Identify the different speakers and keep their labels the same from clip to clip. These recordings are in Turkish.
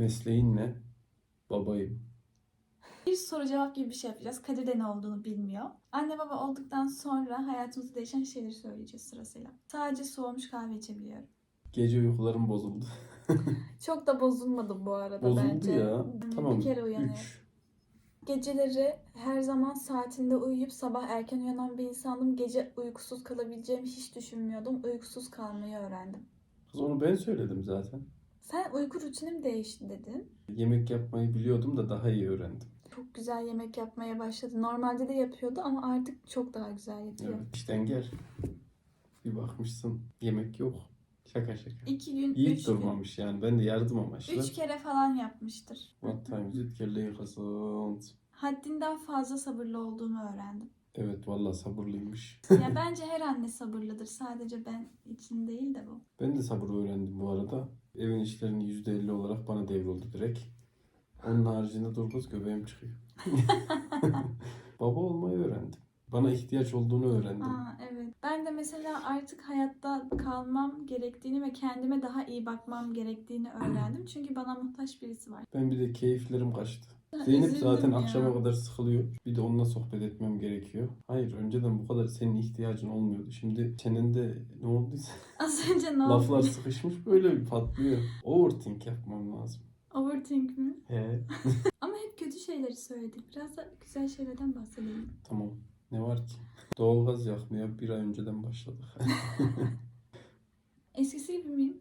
Speaker 1: Mesleğin ne? Babayım.
Speaker 2: Bir soru cevap gibi bir şey yapacağız. Kadir de ne olduğunu bilmiyor. Anne baba olduktan sonra hayatımızda değişen şeyleri söyleyeceğiz sırasıyla. Sadece soğumuş kahve içebiliyorum.
Speaker 1: Gece uykularım bozuldu.
Speaker 2: Çok da bozulmadı bu arada
Speaker 1: Bozuldu
Speaker 2: bence.
Speaker 1: ya.
Speaker 2: Bir
Speaker 1: Tamam.
Speaker 2: kere uyanıyor.
Speaker 1: 3.
Speaker 2: Geceleri her zaman saatinde uyuyup sabah erken uyanan bir insandım. Gece uykusuz kalabileceğimi hiç düşünmüyordum. Uykusuz kalmayı öğrendim.
Speaker 1: Kız onu ben söyledim zaten.
Speaker 2: Sen uyku rutinim değişti dedin.
Speaker 1: Yemek yapmayı biliyordum da daha iyi öğrendim.
Speaker 2: Çok güzel yemek yapmaya başladı. Normalde de yapıyordu ama artık çok daha güzel yapıyor.
Speaker 1: Evet. İşten gel. Bir bakmışsın yemek yok. Şaka şaka.
Speaker 2: İki gün,
Speaker 1: İyi
Speaker 2: üç gün,
Speaker 1: durmamış yani. Ben de yardım amaçlı.
Speaker 2: üç kere falan yapmıştır.
Speaker 1: What time is it? Kelle yıkasın.
Speaker 2: Haddinden fazla sabırlı olduğumu öğrendim.
Speaker 1: Evet valla sabırlıymış.
Speaker 2: ya bence her anne sabırlıdır. Sadece ben için değil de bu.
Speaker 1: Ben de sabır öğrendim bu arada. Evin işlerini %50 olarak bana devroldu direkt. Onun haricinde dur kız göbeğim çıkıyor. Baba olmayı öğrendim. Bana ihtiyaç olduğunu öğrendim.
Speaker 2: Aa, evet. Ben de mesela artık hayatta kalmam gerektiğini ve kendime daha iyi bakmam gerektiğini öğrendim. Çünkü bana muhtaç birisi var.
Speaker 1: Ben bir de keyiflerim kaçtı. Zeynep zaten
Speaker 2: ya.
Speaker 1: akşama kadar sıkılıyor. Bir de onunla sohbet etmem gerekiyor. Hayır önceden bu kadar senin ihtiyacın olmuyordu. Şimdi çenende ne olduysa
Speaker 2: Az önce ne
Speaker 1: laflar
Speaker 2: oldu?
Speaker 1: sıkışmış böyle bir patlıyor. Overthink yapmam lazım.
Speaker 2: Overthink mi?
Speaker 1: He.
Speaker 2: Ama hep kötü şeyleri söyledik. Biraz da güzel şeylerden bahsedelim.
Speaker 1: Tamam. Ne var ki? Doğalgaz yakmaya bir ay önceden başladık.
Speaker 2: Eskisi gibi miyim?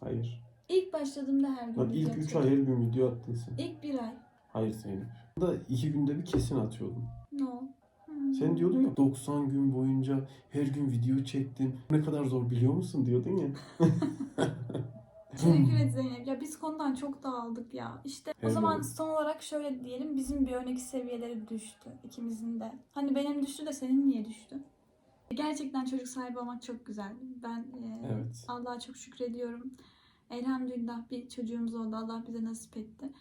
Speaker 1: Hayır.
Speaker 2: İlk başladığımda her gün
Speaker 1: Lan
Speaker 2: video
Speaker 1: ilk 3
Speaker 2: atıyordum.
Speaker 1: ay her gün video attın sen.
Speaker 2: İlk bir ay.
Speaker 1: Hayır Zeynep. Da iki günde bir kesin atıyordum.
Speaker 2: No. Hmm.
Speaker 1: Sen diyordun ya 90 gün boyunca her gün video çektim. Ne kadar zor biliyor musun diyordun ya.
Speaker 2: Teşekkür ederim Zeynep. Ya biz konudan çok dağıldık ya. İşte o
Speaker 1: Evet.
Speaker 2: zaman son olarak şöyle diyelim. Bizim biyonik seviyeleri düştü. ikimizin de. Hani benim düştü de senin niye düştü? Gerçekten çocuk sahibi olmak çok güzel. Ben e,
Speaker 1: Evet.
Speaker 2: Allah'a çok şükrediyorum. Elhamdülillah bir çocuğumuz oldu. Allah bize nasip etti.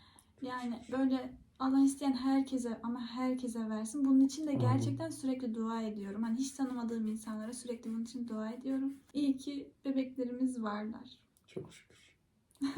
Speaker 2: Yani böyle Allah isteyen herkese ama herkese versin. Bunun için de gerçekten sürekli dua ediyorum. Hani hiç tanımadığım insanlara sürekli bunun için dua ediyorum. İyi ki bebeklerimiz varlar.
Speaker 1: Çok şükür.